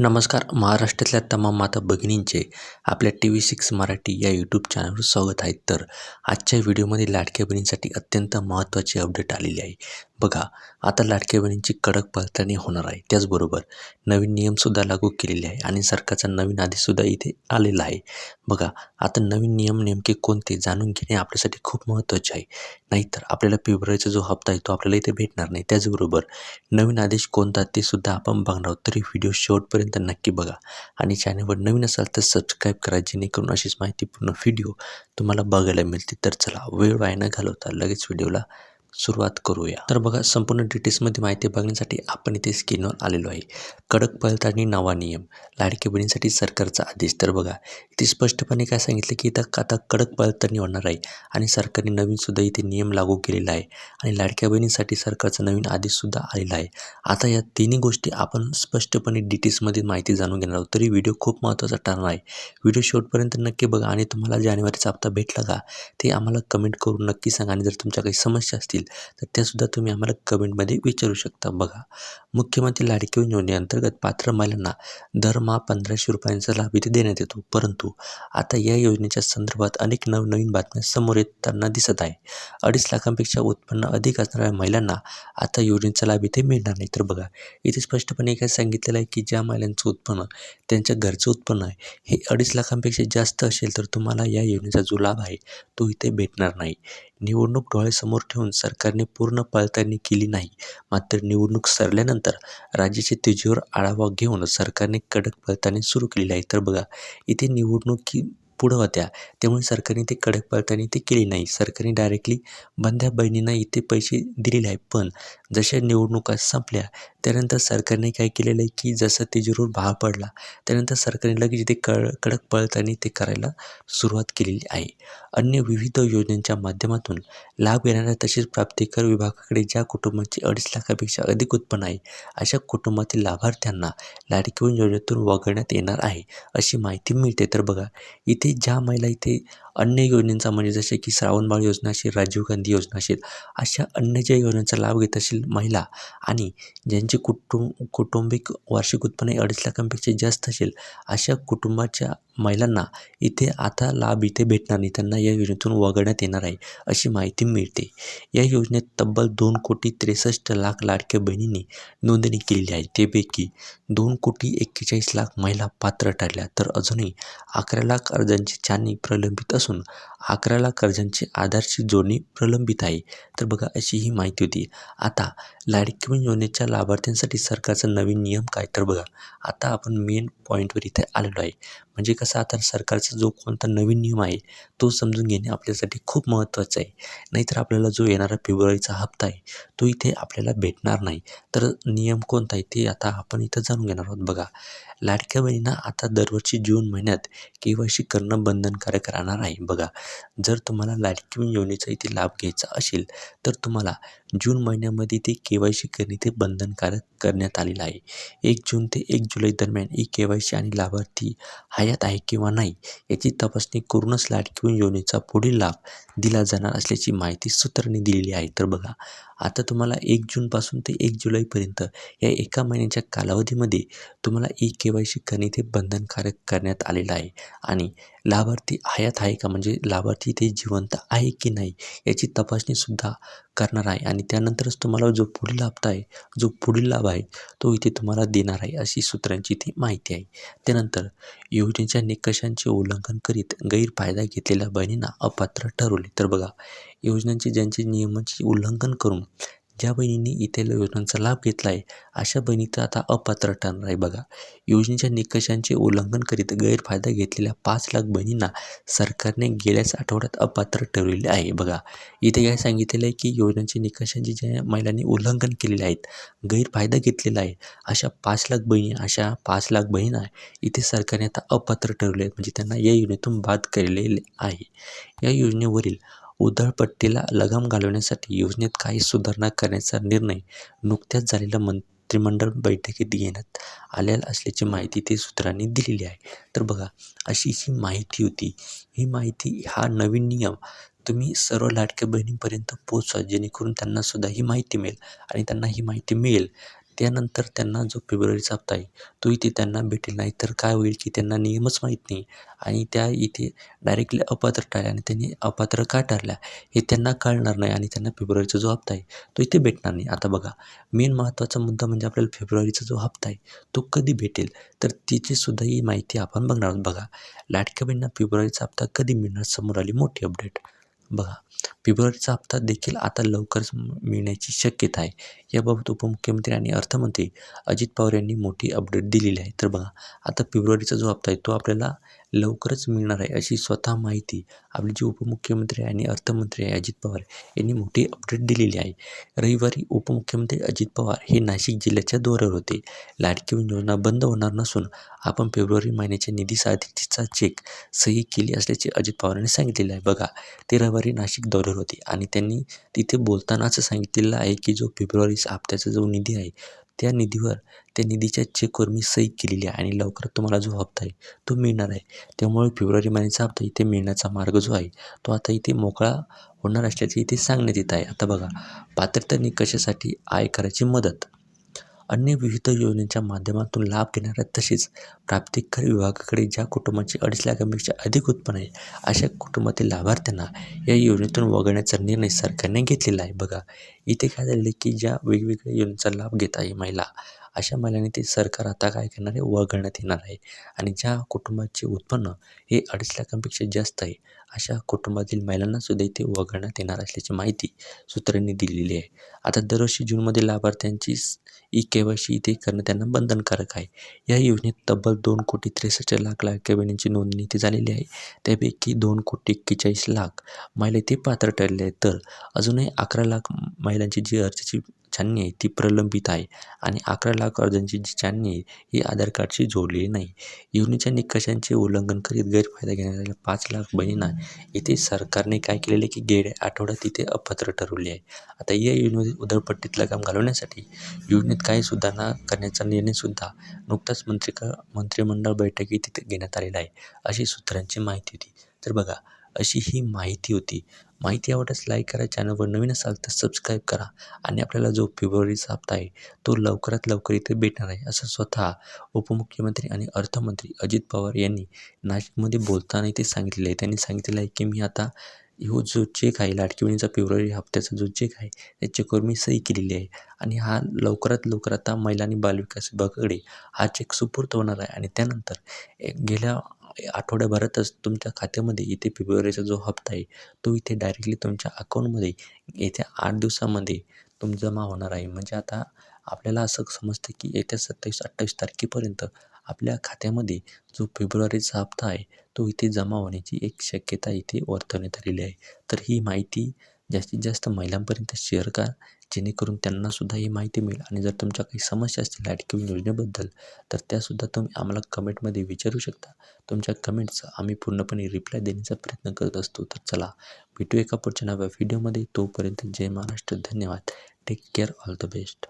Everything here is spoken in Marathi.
नमस्कार. महाराष्ट्रातल्या तमाम माता भगिनींचे आपल्या टी व्ही सिक्स मराठी या यूट्यूब चॅनलवर स्वागत आहे. तर आजच्या व्हिडिओमध्ये लाडक्या बहिणींसाठी अत्यंत महत्त्वाची अपडेट आलेली आहे. बघा आता लाडक्या बहिणींची कडक पडताळणी होणार आहे. त्याचबरोबर नवीन नियमसुद्धा लागू केलेले आहे आणि सरकारचा नवीन आदेशसुद्धा इथे आलेला आहे. बघा आता नवीन नियम नेमके कोणते जाणून घेणे आपल्यासाठी खूप महत्त्वाचे आहे. नाहीतर आपल्याला फेब्रुवारीचा जो हप्ता आहे तो आपल्याला इथे भेटणार नाही. त्याचबरोबर नवीन आदेश कोणता ते सुद्धा आपण बघणार आहोत. तरी व्हिडिओ शेवटपर्यंत नक्की बघा आणि चॅनलवर नवीन असाल तर सबस्क्राईब करा जेणेकरून अशीच माहितीपूर्ण व्हिडिओ तुम्हाला बघायला मिळते तर चला वेळ वाया न घालवता लगेच व्हिडिओला सुरुवात करूया. तर बघा संपूर्ण डिटेल्समध्ये माहिती बघण्यासाठी आपण इथे स्क्रीनवर आलेलो आहे. कडक पडताळणी नवा नियम. लाडकी बहिणीसाठी सरकारचा आदेश. तर बघा इथे स्पष्टपणे काय सांगितलं की इथं आता कडक पडताळणी होणार आहे आणि सरकारने नवीनसुद्धा इथे नियम लागू केलेला आहे आणि लाडक्या बहिणींसाठी सरकारचा नवीन आदेशसुद्धा आलेला आहे. आता या तिन्ही गोष्टी आपण स्पष्टपणे डिटेल्समध्ये माहिती जाणून घेणार आहोत. तरी व्हिडिओ खूप महत्त्वाचा ठरणार आहे. व्हिडिओ शेवटपर्यंत नक्की बघा आणि तुम्हाला जानेवारीचा हप्ता भेटला का ते आम्हाला कमेंट करून नक्की सांगा आणि जर तुमच्या काही समस्या असतील तर त्यासुद्धा तुम्ही आम्हाला कमेंटमध्ये विचारू शकता. बघा मुख्यमंत्री लाडकी योजनेअंतर्गत पात्र महिलांना दरमहा पंधराशे रुपयांचा लाभ इथे देण्यात येतो. परंतु आता या योजनेच्या संदर्भात अनेक नवनवीन बातम्या समोर येताना दिसत आहे. अडीच लाखांपेक्षा उत्पन्न अधिक असणाऱ्या महिलांना आता योजनेचा लाभ इथे मिळणार नाही. तर बघा इथे स्पष्टपणे काय सांगितलेलं आहे की ज्या महिलांचं उत्पन्न त्यांच्या घरचं उत्पन्न आहे हे अडीच लाखांपेक्षा जास्त असेल तर तुम्हाला या योजनेचा जो लाभ आहे तो इथे भेटणार नाही. निवडणूक डोळ्यासमोर ठेवून सरकारने पूर्ण पडताळणी केली नाही. मात्र निवडणूक सरल्यानंतर राज्याच्या तेजीवर आढावा घेऊन सरकारने कडक पडताळणी सुरू केलेली आहे. तर बघा इथे निवडणुकी पुढं होत्या त्यामुळे सरकारने ते कडक पडताळणी ते केली नाही. सरकारने डायरेक्टली बंध्या बहिणींना इथे पैसे दिलेले आहे पण जशा निवडणुका संपल्या त्यानंतर सरकारने काय केलेलं आहे की जसं तिजोरीवर भाव पडला त्यानंतर सरकारने लगेच इथे कळ कडक पळतानी ते करायला सुरुवात केलेली आहे. अन्य विविध योजनांच्या माध्यमातून लाभ घेणाऱ्या तसेच प्राप्तिकर विभागाकडे ज्या कुटुंबाचे अडीच लाखापेक्षा अधिक उत्पन्न आहे अशा कुटुंबातील लाभार्थ्यांना लाडकी योजनेतून वगळण्यात येणार आहे अशी माहिती मिळते. तर बघा इथे ज्या महिला इथे अन्य योजनांचा म्हणजे जसे की श्रावणबाळ योजना असेल राजीव गांधी योजना असेल अशा अन्य ज्या योजनांचा लाभ घेत असेल महिला आणि ज्यांचे कुटुंब कौटुंबिक वार्षिक उत्पन्न अडीच लाखांपेक्षा जास्त असेल अशा कुटुंबाच्या महिलांना इथे आता लाभ इथे भेटणार नाही. त्यांना या योजनेतून वगळण्यात येणार आहे अशी माहिती मिळते. या योजनेत तब्बल दोन कोटी त्रेसष्ट लाख लाडक्या बहिणींनी नोंदणी केलेली आहे. त्यापैकी दोन कोटी एक्केचाळीस लाख महिला पात्र ठरल्या. तर अजूनही अकरा लाख अर्जांची छाननी प्रलंबित असून রসুন अकरा लाख कर्जांची आधारची जोडणी प्रलंबित आहे. तर बघा अशी ही माहिती होती. आता लाडकी बहीण योजनेच्या लाभार्थ्यांसाठी सरकारचा नवीन नियम काय? तर बघा आता आपण मेन पॉईंटवर इथे आलेलो आहे. म्हणजे कसं आता सरकारचा जो कोणता नवीन नियम आहे तो समजून घेणे आपल्यासाठी खूप महत्त्वाचं आहे. नाहीतर आपल्याला जो येणारा फेब्रुवारीचा हप्ता आहे तो इथे आपल्याला भेटणार नाही. तर नियम कोणता आहे ते आता आपण इथं जाणून घेणार आहोत. बघा लाडक्या बहिणींना आता दरवर्षी जून महिन्यात के वाय सी करणं बंधनकारक राहणार आहे. बघा जर तुम्हाला लाडकी बहीण योजनेचा इथे लाभ घ्यायचा असेल तर तुम्हाला जून महिन्यामध्ये ते के वाय सी करणे ते बंधनकारक करण्यात आलेलं आहे. एक जून ते एक जुलै दरम्यान ई के वाय सी आणि लाभार्थी हयात आहे किंवा नाही याची तपासणी करूनच लाडकी बहीण योजनेचा पुढील लाभ दिला जाणार असल्याची माहिती सूत्रांनी दिलेली आहे. तर बघा आता तुम्हाला एक जूनपासून ते एक जुलैपर्यंत या एका महिन्याच्या कालावधीमध्ये तुम्हाला ई के वाय सी करणे ते बंधनकारक करण्यात आलेलं आहे. आणि लाभार्थी हयात आहे का? म्हणजे लाभार्थी ते जिवंत आहे की नाही याची तपासणीसुद्धा करणार आहे. आणि त्यानंतरच तुम्हाला जो पुढील हप्ता आहे जो पुढील लाभ आहे तो इथे तुम्हाला देणार आहे अशी सूत्रांची ती माहिती आहे. त्यानंतर योजनेच्या निकषांचे उल्लंघन करीत गैरफायदा घेतलेल्या बहिणींना अपात्र ठरवले. तर बघा योजनांचे ज्यांचे नियमांचे उल्लंघन करून ज्या बहिणींनी इथे योजनांचा लाभ घेतला आहे अशा बहिणी तर आता अपात्र ठरणार आहे बघा. योजनेच्या निकषांचे उल्लंघन करीत गैरफायदा घेतलेल्या पाच लाख बहिणींना सरकारने गेल्याच आठवड्यात अपात्र ठरवलेले आहे बघा. इथे काय सांगितलेलं आहे की योजनांच्या निकषांचे ज्या महिलांनी उल्लंघन केलेले आहेत गैरफायदा घेतलेला आहे अशा पाच लाख बहिणी अशा पाच लाख बहिणा इथे सरकारने आता अपात्र ठरवले आहेत. म्हणजे त्यांना या योजनेतून बाद केलेले आहे. या योजनेवरील उधळपट्टीला लगाम घालवण्यासाठी योजनेत काही सुधारणा करण्याचा निर्णय नुकत्याच झालेल्या मंत्रिमंडळ बैठकीत घेण्यात आलेला असल्याची माहिती ते सूत्रांनी दिलेली आहे. तर बघा अशी ही माहिती होती. ही माहिती हा नवीन नियम तुम्ही सर्व लाडक्या बहिणींपर्यंत पोचवा जेणेकरून त्यांनासुद्धा ही माहिती मिळेल आणि त्यांना ही माहिती मिळेल. त्यानंतर त्यांना जो फेब्रुवारीचा हप्ता आहे तो इथे त्यांना भेटेल. नाही तर काय होईल की त्यांना नियमच माहीत नाही. आणि त्या इथे डायरेक्टली अपात्र ठरल्या आणि त्यांनी अपात्र का ठरल्या हे त्यांना कळणार नाही आणि त्यांना फेब्रुवारीचा जो हप्ता आहे तो इथे भेटणार नाही. आता बघा मेन महत्त्वाचा मुद्दा म्हणजे आपल्याला फेब्रुवारीचा जो हप्ता आहे तो कधी भेटेल? तर तिचीसुद्धा ही माहिती आपण बघणार आहोत. बघा लाडक्या बहिणींना फेब्रुवारीचा हप्ता कधी मिळणार? समोर आली मोठी अपडेट बघा फेब्रुवारीचा हप्ता देखील आता लवकरच मिळण्याची शक्यता आहे. याबाबत उपमुख्यमंत्री आणि अर्थमंत्री अजित पवार यांनी मोठी अपडेट दिलेली आहे. तर बघा आता फेब्रुवारीचा जो हप्ता आहे तो आपल्याला लवकरच मिळणार आहे अशी स्वतः माहिती आपले जे उपमुख्यमंत्री आणि अर्थमंत्री आहे अजित पवार यांनी मोठी अपडेट दिलेली आहे. रविवारी उपमुख्यमंत्री अजित पवार हे नाशिक जिल्ह्याच्या दौऱ्यावर होते. लाडकी योजना बंद होणार नसून आपण फेब्रुवारी महिन्याच्या निधी साधीचा चेक सही केली असल्याचे अजित पवारांनी सांगितलेलं आहे. बघा ते रविवारी नाशिक दौऱ्यावर होते आणि त्यांनी तिथे बोलताना असं सांगितलेलं आहे की जो फेब्रुवारीचा हप्त्याचा जो निधी आहे त्या निधीवर त्या निधीच्या चेकवर मी सही केलेली आहे आणि लवकरात तुम्हाला जो हप्ता आहे तो मिळणार आहे. त्यामुळे फेब्रुवारी महिन्याचा हप्ता इथे मिळण्याचा मार्ग जो आहे तो आता इथे मोकळा होणार असल्याचे इथे सांगण्यात येत आहे. आता बघा पात्रता निकषासाठी आयकराची मदत. अन्य विविध योजनांच्या माध्यमातून लाभ घेणाऱ्या तसेच प्राप्तिकर विभागाकडे ज्या कुटुंबाचे अडीच लाखांपेक्षा अधिक उत्पन्न आहे अशा कुटुंबातील लाभार्थ्यांना या योजनेतून वगळण्याचा निर्णय सरकारने घेतलेला आहे. बघा इथे काय झालेलं आहे की ज्या वेगवेगळ्या योजनेचा लाभ घेत आहे महिला अशा महिलांनी ते सरकार आता काय करणार आहे? वगळण्यात येणार आहे. आणि ज्या कुटुंबाचे उत्पन्न हे अडीच लाखांपेक्षा जास्त आहे अशा कुटुंबातील महिलांनासुद्धा इथे वगळण्यात येणार असल्याची माहिती सूत्रांनी दिलेली आहे. आता दरवर्षी जूनमध्ये लाभार्थ्यांची ई के वाय सी इथे करणं त्यांना बंधनकारक आहे. या योजनेत तब्बल दोन कोटी त्रेसष्ट लाख लाडक्या नोंदणी इथे झालेली आहे. त्यापैकी दोन कोटी एक्केचाळीस लाख महिला इथे पात्र ठरले आहेत. तर अजूनही अकरा लाख महिलांची जी अर्जाची छाननी आहे ती प्रलंबित आहे. आणि अकरा लाख अर्जांची जी छाननी आहे ही आधार कार्डशी जोडलेली नाही. योजनेच्या निकषांचे उल्लंघन करीत गैरफायदा घेणाऱ्या पाच लाख बहिणींना इथे सरकारने काय केलेले की गेल्या आठवड्यात इथे अपात्र ठरवले आहे. आता या योजनेमध्ये उधळपट्टीत लगाम घालवण्यासाठी योजनेत काही सुधारणा करण्याचा निर्णयसुद्धा नुकताच मंत्री मंत्रिमंडळ बैठकीत तिथे घेण्यात आलेला आहे. अशी सूत्रांची माहिती होती. तर बघा अशी ही माहिती होती. माहिती आवडल्यास लाईक करा चॅनलवर नवीन असाल तर सबस्क्राईब करा. आणि आपल्याला जो फेब्रुवारीचा हप्ता आहे तो लवकरात लवकर इथे भेटणार आहे असं स्वतः उपमुख्यमंत्री आणि अर्थमंत्री अजित पवार यांनी नाशिकमध्ये बोलताना इथे सांगितलेलं आहे. त्यांनी सांगितलेलं आहे की मी आता हो जो चेक आहे लाटकीवणीचा फेब्रुवारी हप्त्याचा जो चेक आहे त्या चेकवर मी सही केलेली आहे. आणि हा लवकरात लवकर आता महिला आणि बालविकास विभागाकडे हा चेक सुपूर्त होणार आहे. आणि त्यानंतर गेल्या आठवड्याभरातच तुमच्या खात्यामध्ये इथे फेब्रुवारीचा जो हप्ता आहे तो इथे डायरेक्टली तुमच्या अकाऊंटमध्ये येत्या आठ दिवसामध्ये तुम जमा होणार आहे. म्हणजे आता आपल्याला असं समजतं की येत्या सत्तावीस अठ्ठावीस तारखेपर्यंत आपल्या खात्यामध्ये जो फेब्रुवारीचा हप्ता आहे तो इथे जमा होण्याची एक शक्यता इथे वर्तवण्यात आलेली आहे. तर ही माहिती जास्तीत जास्त महिलांपर्यंत शेअर करा. जेणेकरून त्यांनासुद्धा ही माहिती मिळेल. आणि जर तुमच्या काही समस्या असतील लाडकी योजनेबद्दल तर त्यासुद्धा तुम्ही आम्हाला कमेंटमध्ये विचारू शकता. तुमच्या कमेंट्सचा आम्ही पूर्णपणे रिप्लाय देण्याचा प्रयत्न करत असतो. तर चला भेटू एका पुढच्या नव्या व्हिडिओमध्ये तोपर्यंत जय महाराष्ट्र. धन्यवाद. Take care all the best